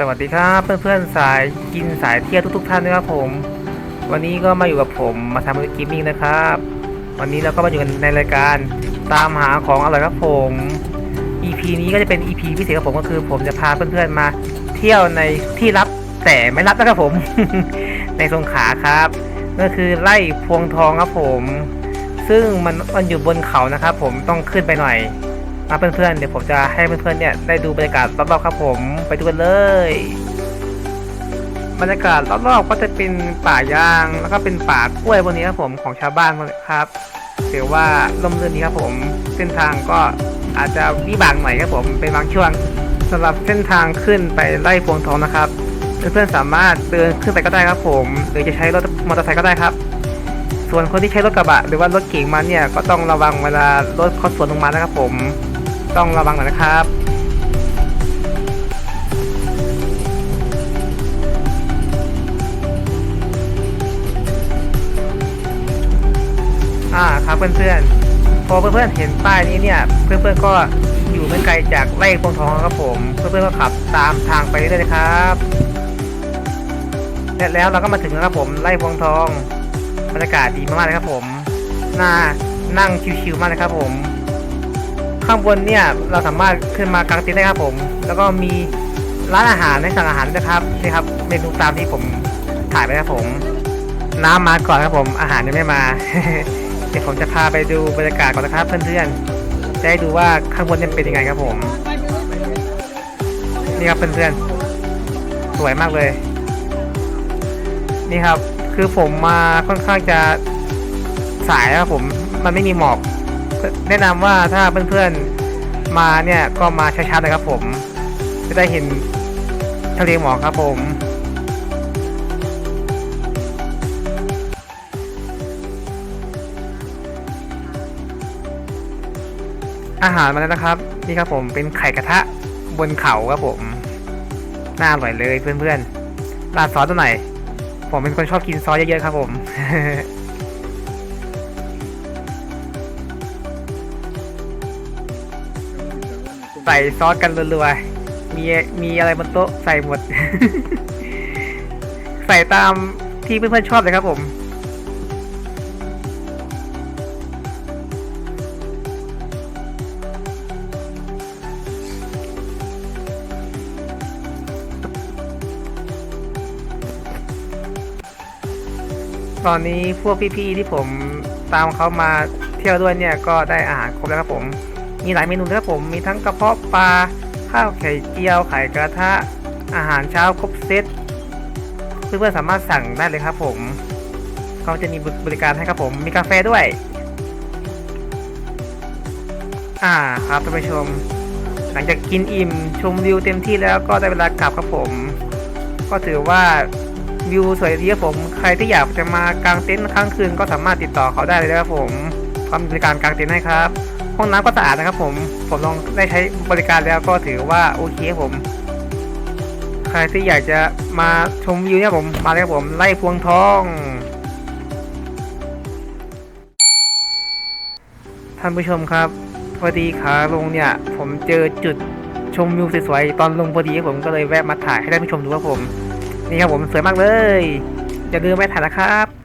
สวัสดีครับเพื่อนๆสายกินสายเที่ยวทุกๆท่านนะครับผม วันนี้ก็มาอยู่กับผมมาทำกิมมิ่งนะครับ วันนี้เราก็มาอยู่กันในรายการตามหาของอร่อยครับผม EP นี้ก็จะเป็น EP พิเศษครับผมก็คือผมจะพาเพื่อนๆมาเที่ยวในที่ลับแต่ไม่ลับนะครับผม ในสงขลาครับ ก็คือไล่พวงทองครับผม ซึ่งมันมันอยู่บนเขานะครับผมต้องขึ้นไปหน่อย มาเพื่อนๆเดี๋ยวผมจะให้เพื่อนๆเนี่ยได้ดูบรรยากาศรอบๆครับผมไปดูกันเลย บรรยากาศรอบๆก็จะเป็นป่ายางแล้วก็เป็นป่ากล้วยบนนี้ครับผมของชาวบ้านครับถือว่าร่มรื่นดีครับผมเส้นทางก็อาจจะวิบากหน่อยครับผมเป็นบางช่วงสำหรับเส้นทางขึ้นไปไล่พวงทองนะครับเพื่อนๆสามารถเดินขึ้นไปก็ได้ครับผมหรือจะใช้รถมอเตอร์ไซค์ก็ได้ครับ ส่วนคนที่ใช้รถกระบะ หรือว่ารถเก๋งมาเนี่ยก็ต้องระวังเวลารถเขาสวนลงมานะครับผม ต้องระวังหน่อยนะครับอ่าครับเพื่อนๆพอเพื่อนๆเห็นป้ายนี้เนี่ย เพื่อนๆก็อยู่ไม่ไกลจากไร่พงทองครับผม เพื่อนๆก็ขับตามทางไปเรื่อยๆครับและแล้วเราก็มาถึงแล้วครับผมไร่พงทองบรรยากาศดีมากๆเลยครับผมน่านั่งชิวๆมากเลยครับผม ข้างบนเนี่ยเราสามารถขึ้นมากางเต็นท์ได้ครับผม แล้วก็มีร้านอาหารให้สั่งอาหารด้วยครับนี่ครับเมนูตามที่ผมถ่ายไปครับผม น้ำมาก่อนครับผม อาหารยังไม่มา เดี๋ยวผมจะพาไปดูบรรยากาศก่อนนะครับเพื่อนๆจะได้ดูว่าข้างบนเนี่ยเป็นยังไงครับผม นี่ครับเพื่อนๆสวยมากเลย นี่ครับ คือผมมาค่อนข้างจะสายครับผม มันไม่มีหมอก แนะนำว่าถ้าเพื่อนๆมาเนี่ยก็มาช้าๆเลยครับผม จะได้เห็นทะเลหมอกครับผมอาหารมาแล้วนะครับ นี่ครับผมเป็นไข่กระทะบนเขาครับผม น่าอร่อยเลยเพื่อนๆราดซอสตัวไหน ผมเป็นคนชอบกินซอสเยอะๆครับผม ใส่ซอสกันรัวๆ มีมีอะไรบนโต๊ะใส่หมด ใส่ตามที่เพื่อนๆชอบเลยครับผมตอนนี้พวกพี่ๆที่ผมตามเขามาเที่ยวด้วยเนี่ยก็ได้อาหารครบแล้วครับผม มีหลายเมนูเลยครับผมมีทั้งกระเพาะปลาข้าวไข่เจียวไข่กระทะ อาหารเช้าครบเซตเพื่อนๆสามารถสั่งได้เลยครับผมเขาจะมีบริการให้ครับผมมีกาแฟด้วย อ่าครับท่านผู้ชม หลังจากกินอิ่มชมวิวเต็มที่แล้วก็ได้เวลากลับครับผม ก็ถือว่าวิวสวยดีครับผม ใครที่อยากจะมากางเต็นท์ค้างคืนก็สามารถติดต่อเขาได้เลยครับผมเขามีบริการกางเต็นท์ให้ครับ ห้องน้ำก็สะอาดนะครับ ผมผมลองได้ใช้บริการแล้วก็ถือว่าโอเคครับผม ใครที่อยากจะมาชมวิวเนี่ยผมมาเลยครับผมไล่พวงทองท่านผู้ชมครับพอดีขาลงเนี่ย ผมเจอจุดชมวิวสวยๆตอนลงพอดีครับผมก็เลยแวะมาถ่ายให้ท่านผู้ชมดูครับผม นี่ครับผมสวยมากเลย อย่าลืมไปถ่ายนะครับ